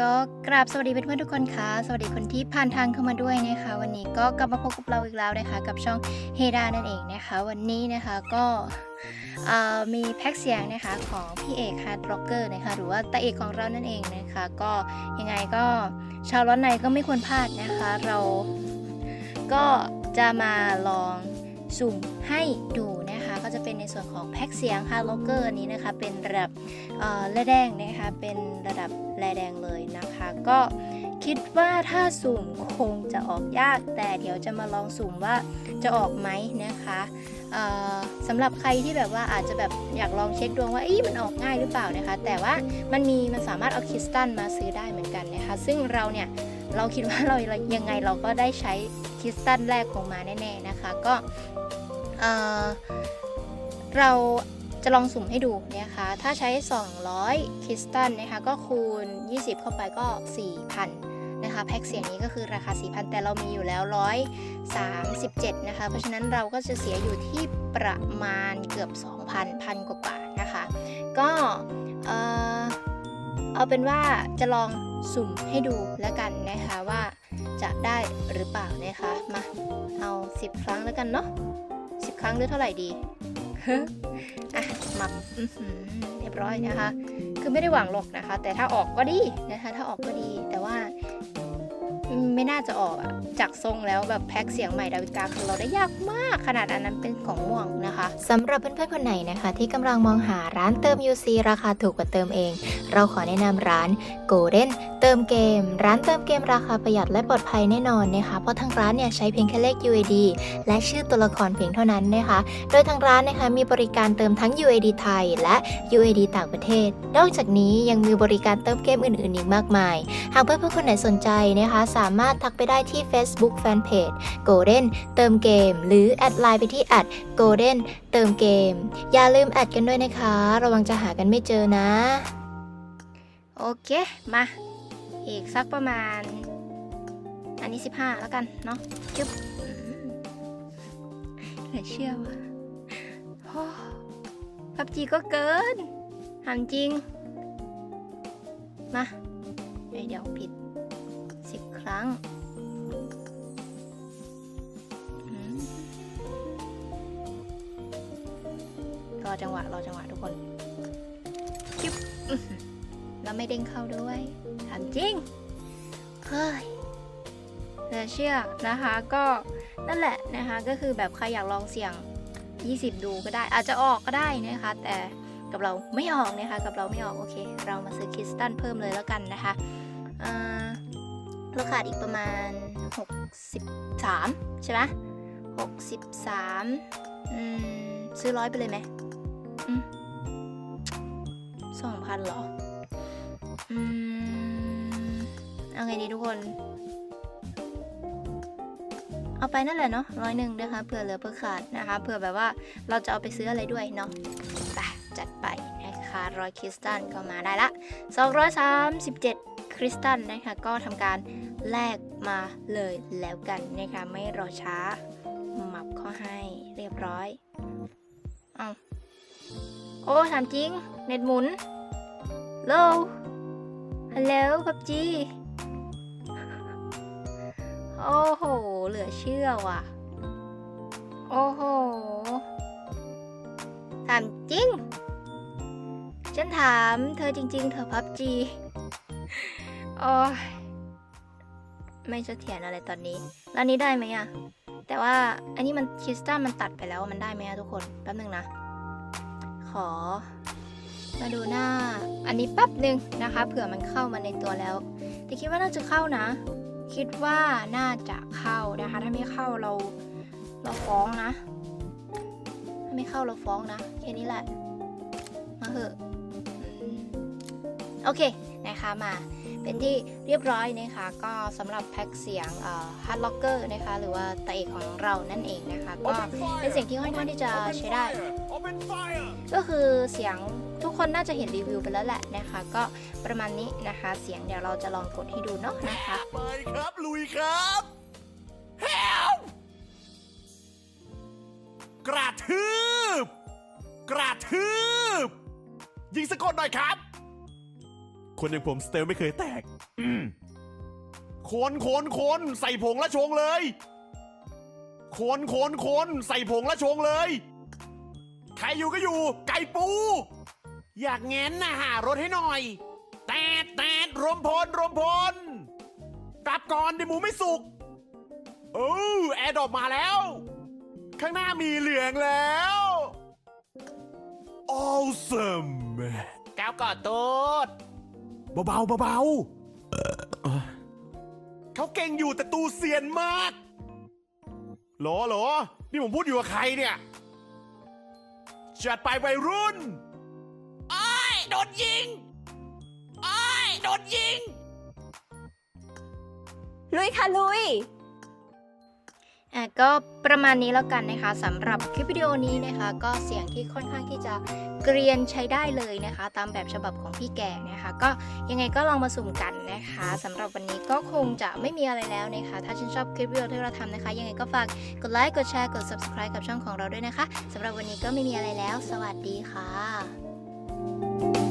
ก็กราบสวัสดีเพื่อนๆทุกคนค่ะ สวัสดีคนที่ผ่านทางเข้ามาด้วยนะคะ วันนี้ก็กลับมาพบกับเราอีกแล้วนะคะ กับช่องเฮดานั่นเองนะคะ วันนี้นะคะก็มีแพ็กเสียงนะคะของพี่เอกฮาร์ดร็อกเกอร์นะคะหรือว่าตาเอกของเรานั่นเองนะคะ ก็ยังไงก็ชาวร้อนในก็ไม่ควรพลาดนะคะ เราก็จะมาลองสุ่มให้ดูนะคะ จะเป็นในส่วนของแพ็กเสียงฮาร์ดร็อกเกอร์อันนี้นะคะเป็นระดับแร่แดงนะคะเป็นระดับแร่แดงเลยนะคะ ก็คิดว่าถ้าสุ่มคงจะออกยาก แต่เดี๋ยวจะมาลองสุ่มว่าจะออกไหมนะคะสำหรับใครที่แบบว่าอาจจะแบบอยากลองเช็คดวงว่าอีมันออกง่ายหรือเปล่านะคะ แต่ว่ามันมีมันสามารถเอาคริสตัลมาซื้อได้เหมือนกันนะคะ ซึ่งเราเนี่ยเราคิดว่าเรายังไงเราก็ได้ใช้คริสตัลแรกของมาแน่ๆนะคะ ก็ เราจะลองสุ่มให้ดูนะคะ ถ้าใช้ 200 คริสตัลนะคะ ก็คูณ 20 เข้าไปก็ 4,000 นะคะ แพ็กเสียงนี้ก็คือราคา 4,000 แต่เรามีอยู่แล้ว 137 นะคะ เพราะฉะนั้นเราก็จะเสียอยู่ที่ประมาณเกือบ 2,000พันกว่าๆนะคะ ก็เออเอาเป็นว่าจะลองสุ่มให้ดูแล้วกันนะคะว่าจะได้หรือเปล่านะคะ มาเอา 10 ครั้งแล้วกันเนาะ10 ครั้งหรือเท่าไหร่ดี อะมับเรียบร้อยนะคะ คือไม่ได้หวังหรอกนะคะ แต่ถ้าออกก็ดีนะคะ ถ้าออกก็ดี แต่ว่า ไม่น่าจะออกอะจากทรงแล้วแบบแพ็คเสียงใหม่ดาวิกาคือเราได้ยากมากขนาดอันนั้นเป็นของม่วงนะคะสำหรับเพื่อนๆคนไหนนะคะ ที่กำลังมองหาร้านเติม UC ราคาถูกกว่าเติมเอง เราขอแนะนำร้าน Golden เติมเกม ร้านเติมเกมราคาประหยัดและปลอดภัยแน่นอนนะคะ เพราะทางร้านเนี่ยใช้เพียงแค่เลข UAD และชื่อตัวละครเพียงเท่านั้นนะคะ โดยทางร้านนะคะมีบริการเติมทั้ง UAD ไทย และ UAD ต่างประเทศ นอกจากนี้ยังมีบริการเติมเกมอื่นๆอีกมากมาย หากเพื่อนๆคนไหนสนใจนะคะ สามารถารถทักไปได้ที่ Facebook Fanpage Golden เติมเกม หรือแอดไลน์ไปที่ @golden เติมเกม อย่าลืมแอดกันด้วยนะคะ ระวังจะหากันไม่เจอนะ โอเค มา อีกสักประมาณ อันนี้ 15 แล้วกัน เนาะจึ๊บอืมเหลือเชื่อว่ะพับจีก็เกินถามจริง มาเดี๋ยวผิด 10ครั้งรอจังหวะรอจังหวะทุกคนจึ๊บอื้อหือแล้วไม่เด้งเข้าด้วยถามจริง เฮ้ยเหลือเชื่อนะคะก็นั่นแหละนะคะก็คือแบบใครอยากลองเสี่ยง 20 ดูก็ได้ อาจจะออกก็ได้นะคะ แต่กับเราไม่ออกนะคะ กับเราไม่ออกโอเค เรามาซื้อคริสตัลเพิ่มเลยแล้วกันนะคะอ่า เราขาดอีกประมาณ 63 ใช่ไหม63อืมซื้อร้อยไปเลยไหมสองพันหรอ อืม เอาไงดีทุกคน เอาไปนั่นแหละเนาะร้อยหนึ่งนะคะเผื่อเหลือเผื่อขาดนะคะเผื่อแบบว่าเราจะเอาไปซื้ออะไรด้วยเนาะไปจัดไปนะคะร้อยคริสตัลก็มาได้ละ237คริส ริสตัลนะคะก็ทำการแลกมาเลยแล้วกันนะคะไม่รอช้าหมับข้าให้เรียบร้อยเอาโอ้ถามจริง เน็ตหมุนโลฮัลโหลพับจีโอ้โห เหลือเชื่อว่ะ โอ้โห ถามจริง ฉันถามเธอจริง ๆ เธอพับจี โอ้ยไม่เสถียรอะไรตอนนี้ แล้วนี้ได้ไหมอะแต่ว่าอันนี้มันคริสตัลมันตัดไปแล้วมันได้ไหมอะทุกคน แป๊บนึงนะ ขอ มาดูหน้า อันนี้แป๊บหนึ่งนะคะ เผื่อมันเข้ามาในตัวแล้ว แต่คิดว่าน่าจะเข้านะ คิดว่าน่าจะเข้านะคะ ถ้าไม่เข้าเรา เราฟ้องนะ ถ้าไม่เข้าเราฟ้องนะ แค่นี้แหละ มาเหอะ โอเค นะคะมา เป็นที่เรียบร้อยนะคะ ก็สำหรับแพ็คเสียงฮาร์ดล็อกเกอร์นะคะ หรือว่าตาเอกของเรานั่นเองนะคะ ก็เป็นเสียงที่ค่อนข้างที่จะใช้ได้ Open fire! ก็คือเสียงทุกคนน่าจะเห็นรีวิวไปแล้วแหละนะคะ ก็ประมาณนี้นะคะ เสียงเดี๋ยวเราจะลองกดให้ดูเนาะนะคะไปครับลุยครับ Help กระทืบ กระทืบ ยิงสะกดหน่อยครับ คนอย่างผมสเตลไม่เคยแตกอืมคนคนคนใส่ผงและชงเลยคนคนคนใส่ผงและชงเลย ใครอยู่ก็อยู่ ไก่ปู อยากแง้นนะหารถให้หน่อย แตดแตดรวมพลรวมพลกลับก่อนเดี๋ยวหมูไม่สุกโอ้แอร์ดรอปมาแล้ว ข้างหน้ามีเหลืองแล้ว awesome ก้าวกอดตูด เบาๆเบาๆเอ่อเขาเก่งอยู่แต่ตูเซียนมากหรอหรอนี่ผมพูดอยู่กับใครเนี่ยจัดไปวัยรุ่นโอ้ยโดนยิงโอ้ยโดนยิง ลุยค่ะลุยอะ ก็ประมาณนี้แล้วกันนะคะสำหรับคลิปวิดีโอนี้นะคะ ก็เสียงที่ค่อนข้างที่จะเกรียนใช้ได้เลยนะคะ ตามแบบฉบับของพี่แก่นะคะ ก็ยังไงก็ลองมาสุ่มกันนะคะสำหรับวันนี้ก็คงจะไม่มีอะไรแล้วนะคะ ถ้าชื่นชอบคลิปวิดีโอที่เราทำนะคะ ยังไงก็ฝากกดไลค์กดแชร์กด subscribe กับช่องของเราด้วยนะคะสำหรับวันนี้ก็ไม่มีอะไรแล้ว สวัสดีค่ะ